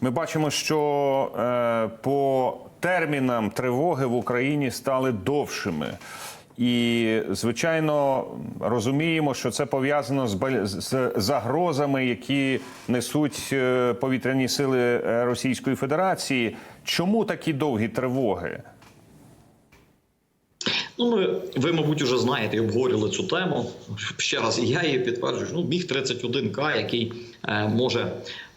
Ми бачимо, що е, по термінам тривоги в Україні стали довшими. І, звичайно, розуміємо, що це пов'язано з, загрозами, які несуть е, повітряні сили е, Російської Федерації. Чому такі довгі тривоги? Ну, ми, ви, мабуть, вже знаєте і обговорювали цю тему. Ще раз, я її підтверджую. Ну, міг 31К, який е, може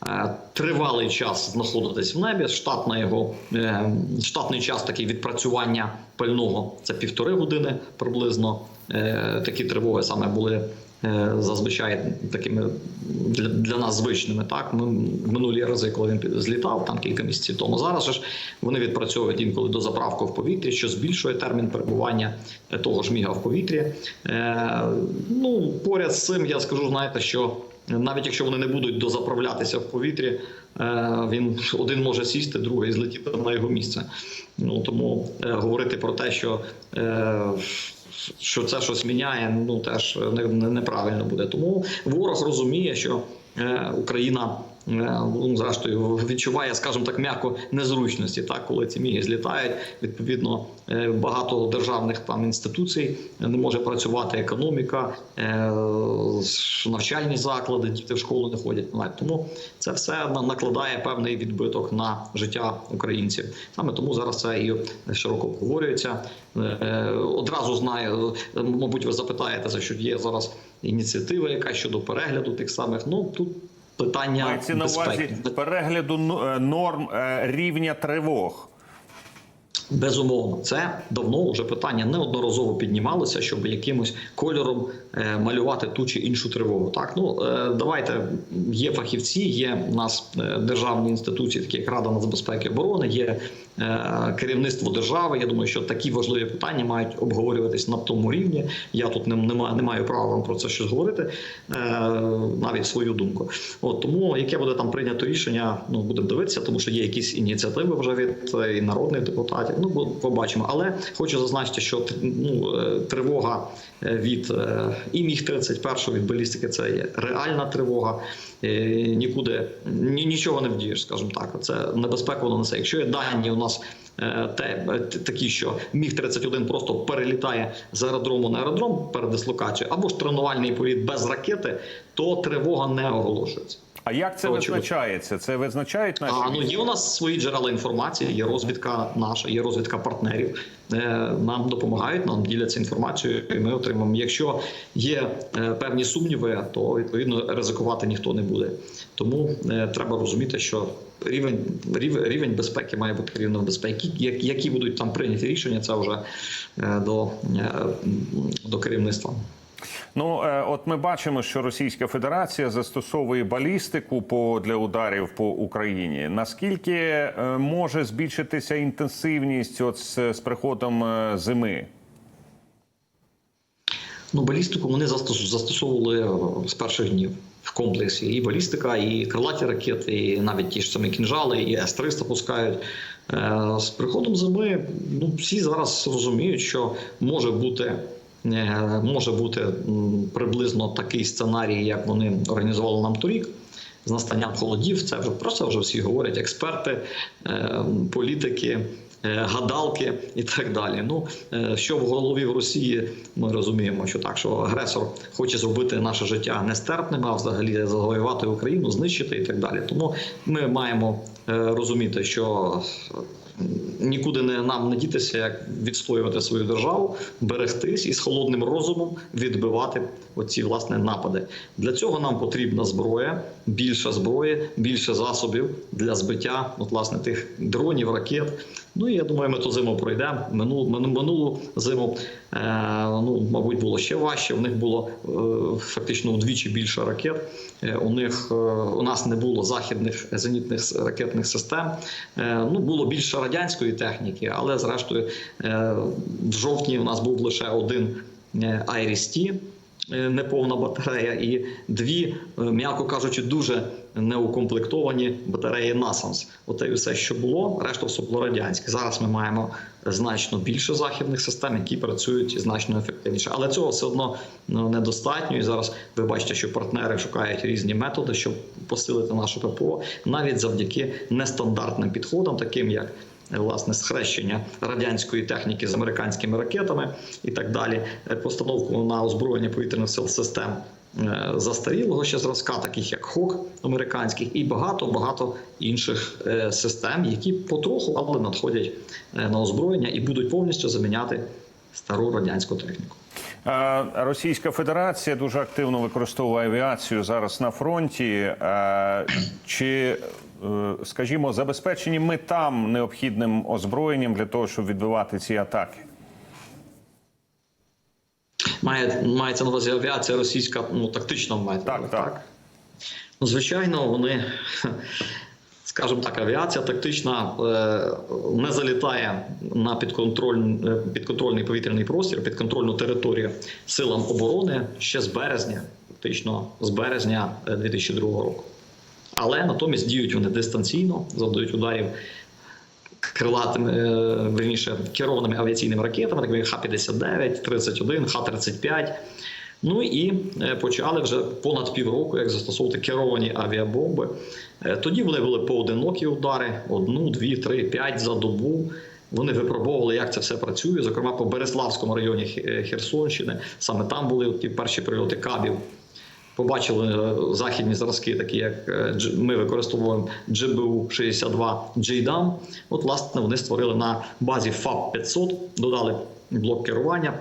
е, тривалий час знаходитись в небі. Штатна його е, штатний час такий відпрацювання пального це півтори години приблизно. Е, такі тривоги саме були. Е, Зазвичай такими для, для нас звичними. Так ми минулі рази, коли він злітав, там кілька місяців тому. Зараз ж вони відпрацьовують інколи до заправки в повітрі, що збільшує термін перебування е, того ж міга в повітрі. Е, ну поряд з цим я скажу, знаєте, що навіть якщо вони не будуть дозаправлятися в повітрі, е, він один може сісти, другий злетіти на його місце. Ну тому е, говорити про те, що е, що це щось міняє, ну теж не, не- неправильно буде. Тому ворог розуміє, що е, Україна. е, Ну, зрештою, відчуває, скажімо так, м'яко незручності, так коли ці міги злітають. Відповідно, багато державних там інституцій не може працювати економіка, е, навчальні заклади, діти в школу не ходять. навіть. Тому це все на- накладає певний відбиток на життя українців. Саме тому зараз це і широко обговорюється. Е, Одразу знаю, е, мабуть, ви запитаєте, за що є зараз ініціатива, яка щодо перегляду тих самих. Ну тут питання Мається на увазі безпеки. перегляду е, норм е, рівня тривог. Безумовно, це давно вже питання неодноразово піднімалося, щоб якимось кольором е, малювати ту чи іншу тривогу. Так, ну е, давайте є фахівці, є у нас е, державні інституції, такі як Рада нацбезпеки і оборони, є е, керівництво держави. Я думаю, що такі важливі питання мають обговорюватись на тому рівні. Я тут не, не, не маю права вам про це щось говорити, е, навіть свою думку. От тому яке буде там прийнято рішення, ну будемо дивитися, тому що є якісь ініціативи вже від е, і народних депутатів. Ну побачимо. Але хочу зазначити, що ну, тривога від і міг 31 від балістики це є реальна тривога. Нікуди ні, нічого не вдієш, скажімо так. Це небезпека воно несе. Якщо є дані у нас е, те, е, такі, що міг 31 просто перелітає з аеродрому на аеродром перед дислокацією, або ж тренувальний політ без ракети, то тривога не оголошується. А як це очевидно. визначається? Це визначають наші А ну є у нас свої джерела інформації, є розвідка наша, є розвідка партнерів. Нам допомагають, нам діляться інформацією, і ми отримаємо. Якщо є е, певні сумніви, то відповідно ризикувати ніхто не буде. Тому е, треба розуміти, що рівень рівень безпеки має бути рівнем безпеки. Які будуть там прийняті рішення, це вже е, до, до керівництва. Ну е, от ми бачимо, що Російська Федерація застосовує балістику по для ударів по Україні. Наскільки е, може збільшитися інтенсивність от з, з приходом е, зими? Ну, балістику вони застос- застосовували з перших днів в комплексі. І балістика, і крилаті ракети, і навіть ті ж самі кінжали, і С-300 пускають. З приходом зими ну, всі зараз розуміють, що може бути. Е, Може бути приблизно такий сценарій, як вони організували нам торік, з настанням холодів. Це вже про це вже всі говорять експерти, е, політики, е, гадалки і так далі. Ну що в голові в Росії, ми розуміємо, що так, що агресор хоче зробити наше життя нестерпним, а взагалі завоювати Україну, знищити і так далі. Тому ми маємо розуміти, що нікуди не нам не дітися, як відстоювати свою державу, берегтись і з холодним розумом відбивати оці власне напади. Для цього нам потрібна зброя, більше зброї, більше засобів для збиття от, власне тих дронів, ракет. Ну і я думаю, ми ту зиму пройдемо. Минулу, минулу зиму, ну мабуть, було ще важче. В них було е, фактично вдвічі більше ракет. Е, у них е, у нас не було західних зенітних ракетних систем. Е, ну було більше радянської техніки, але зрештою е, в жовтні у нас був лише один е, е, неповна батарея, і дві, е, м'яко кажучи, дуже неукомплектовані батареї NASAMS. Оте і все, що було, решта все радянське. Зараз ми маємо значно більше західних систем, які працюють значно ефективніше. Але цього все одно ну, недостатньо. І зараз ви бачите, що партнери шукають різні методи, щоб посилити наше ППО, навіть завдяки нестандартним підходам, таким як власне схрещення радянської техніки з американськими ракетами і так далі, постановку на озброєння повітряних сил систем застарілого ще зразка, таких як ХОК американських, і багато багато інших е, систем, які потроху але надходять е, на озброєння і будуть повністю заміняти стару радянську техніку. Е, Російська Федерація дуже активно використовує авіацію зараз на фронті. Е, Чи, е, скажімо, забезпечені ми там необхідним озброєнням для того, щоб відбивати ці атаки? Має мається на увазі авіація російська, ну тактично має Так, так. Ну, звичайно, вони, скажімо так, авіація тактична е, не залітає на підконтроль, е, підконтрольний повітряний простір, підконтрольну територію силам оборони ще з березня, фактично з березня е, 2002 року. Але натомість діють вони дистанційно, завдають ударів крилатими, е, верніше, керованими авіаційними ракетами, такими Х-59, 31, Х-35. Ну і е, почали вже понад півроку, як застосовувати керовані авіабомби. Е, Тоді вони були поодинокі удари: одну, дві, три, п'ять за добу. Вони випробовували, як це все працює. Зокрема, по Береславському районі Херсонщини. Саме там були ті перші прильоти кабів. Побачили е, західні зразки, такі як е, ми використовуємо GBU 62 JDAM. От, власне, вони створили на базі FAB 500, додали блок керування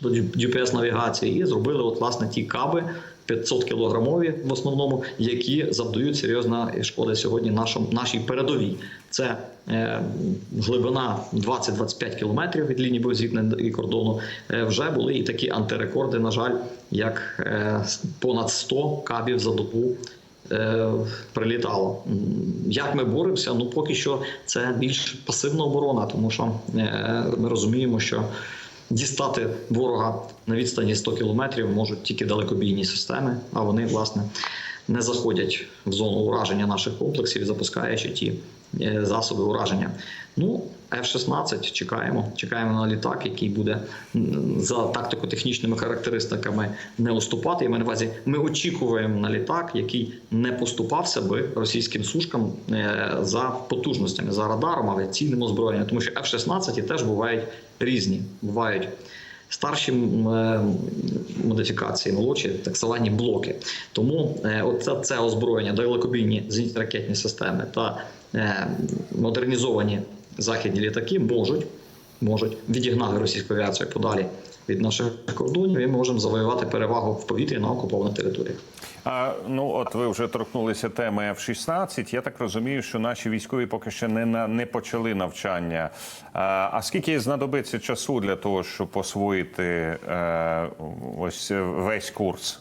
до GPS навігації і зробили от, власне ті каби 500 кілограмові в основному, які завдають серйозної шкоди сьогодні нашому нашій передовій. Це е, глибина 20-25 кілометрів від лінії боєзіткнення і кордону. Е, вже були і такі антирекорди, на жаль, як е, понад 100 кабів за добу. е, Прилітало. Як ми боремося? Ну поки що це більш пасивна оборона, тому що е, ми розуміємо, що дістати ворога на відстані 100 кілометрів можуть тільки далекобійні системи, а вони власне не заходять в зону ураження наших комплексів, запускаючи ті засоби ураження. Ну, F-16 чекаємо. Чекаємо на літак, який буде за тактико-технічними характеристиками не уступати. І ми на увазі ми очікуємо на літак, який не поступався би російським сушкам е, за потужностями, за радаром, авіаційним озброєнням, тому що F-16 теж бувають різні. Бувають старші е, модифікації, молодші, так звані блоки. Тому е, це, це озброєння, далекобійні зенітно-ракетні системи та е, модернізовані західні літаки можуть, можуть відігнати російську авіацію подалі від наших кордонів і можемо завоювати перевагу в повітрі на окупованих територіях. А ну от ви вже торкнулися теми F-16. Я так розумію, що наші військові поки ще не на не почали навчання. А, а скільки знадобиться часу для того, щоб освоїти е, ось весь курс?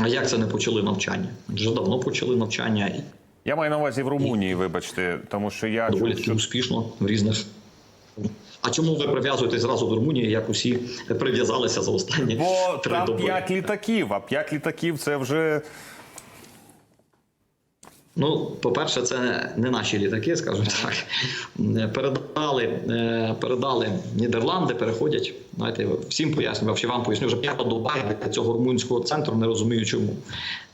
А як це не почали навчання? Вже давно почали навчання Я маю на увазі в Румунії, вибачте, тому що я доволі таки успішно в різних. А чому ви прив'язуєте зразу до Румунії, як усі прив'язалися за останні бо три там доби? п'ять літаків, а п'ять літаків це вже Ну, по-перше, це не наші літаки, скажімо так. Передали, е, передали Нідерланди, переходять. Знаєте, всім пояснюю, ще вам поясню, вже п'ята доба для цього румунського центру, не розумію, чому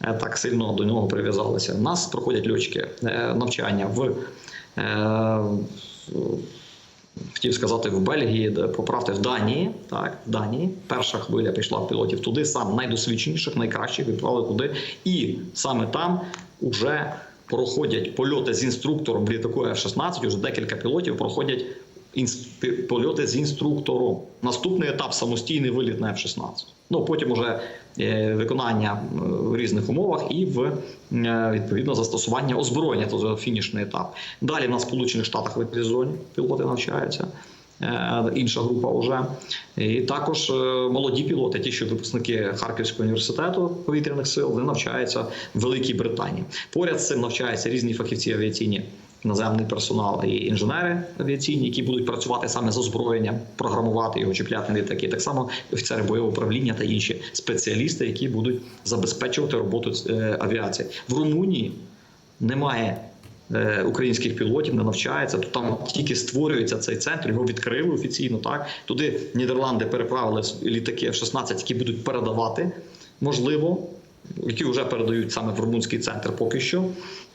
е, так сильно до нього прив'язалися. У нас проходять льотчики е, навчання в. Хотів сказати в Бельгії, де поправте в Данії. Так, в Данії перша хвиля пішла пілотів туди, сам найдосвідченіших, найкращих відправили туди. І саме там вже проходять польоти з інструктором літаку F-16, Уже декілька пілотів проходять польоти з інструктором. Наступний етап самостійний виліт на F-16. Ну потім уже е, виконання е, в різних умовах і в е, відповідно застосування озброєння. Вже фінішний етап. Далі в Сполучених Штатах в епізоні пілоти навчаються. Інша група вже і також молоді пілоти, ті, що випускники Харківського університету повітряних сил, вони навчаються в Великій Британії. Поряд з цим навчаються різні фахівці авіаційні наземний персонал і інженери авіаційні, які будуть працювати саме з озброєнням, програмувати його, чіпляти літаки. Так само офіцери бойового управління та інші спеціалісти, які будуть забезпечувати роботу е, авіації в Румунії. Немає е, українських пілотів, не навчається. То там тільки створюється цей центр. Його відкрили офіційно. Так туди Нідерланди переправили літаки F-16, які будуть передавати, можливо, які вже передають саме в румунський центр поки що,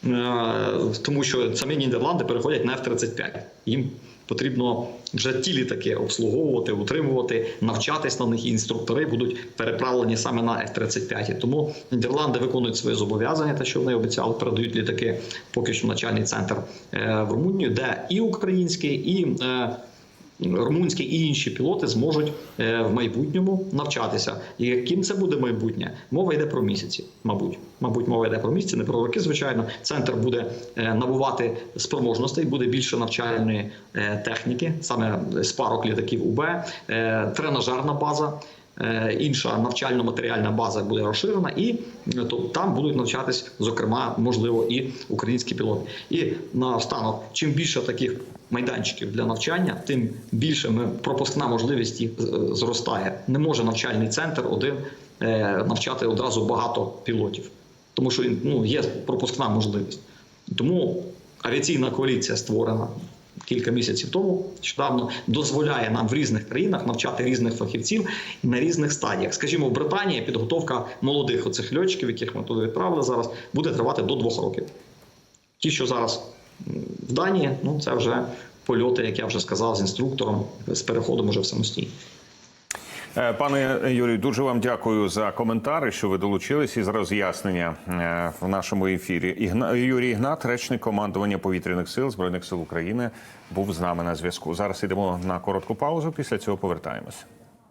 Е, тому що самі Нідерланди переходять на F-35. Їм потрібно вже ті літаки обслуговувати, утримувати, навчатись на них. І інструктори будуть переправлені саме на F-35. Тому Нідерланди виконують свої зобов'язання, те, що вони обіцяли, передають літаки поки що в начальний центр е, в Румунію, де і український, і е, румунські і інші пілоти зможуть е, в майбутньому навчатися. І яким це буде майбутнє? Мова йде про місяці, мабуть. Мабуть, мова йде про місяці, не про роки. Звичайно, центр буде е, набувати спроможностей, буде більше навчальної е, техніки, саме з парок літаків УБ, тренажерна база. Інша навчально-матеріальна база буде розширена, і то там будуть навчатись, зокрема, можливо, і українські пілоти. І наостанок, чим більше таких майданчиків для навчання, тим більше ми пропускна можливість е, зростає. Не може навчальний центр один е, навчати одразу багато пілотів, тому що ну, є пропускна можливість. Тому авіаційна коаліція створена. Кілька місяців тому нещодавно дозволяє нам в різних країнах навчати різних фахівців на різних стадіях. Скажімо, в Британії підготовка молодих оцих льотчиків, яких ми туди відправили зараз, буде тривати до двох років. Ті, що зараз в Данії, ну це вже польоти, як я вже сказав, з інструктором, з переходом уже в самостійно. Е, Пане Юрію, дуже вам дякую за коментари, що ви долучились і за роз'яснення е, в нашому ефірі. Ігна... Юрій Ігнат, речник командування повітряних сил збройних сил України, був з нами на зв'язку. Зараз йдемо на коротку паузу. Після цього повертаємося.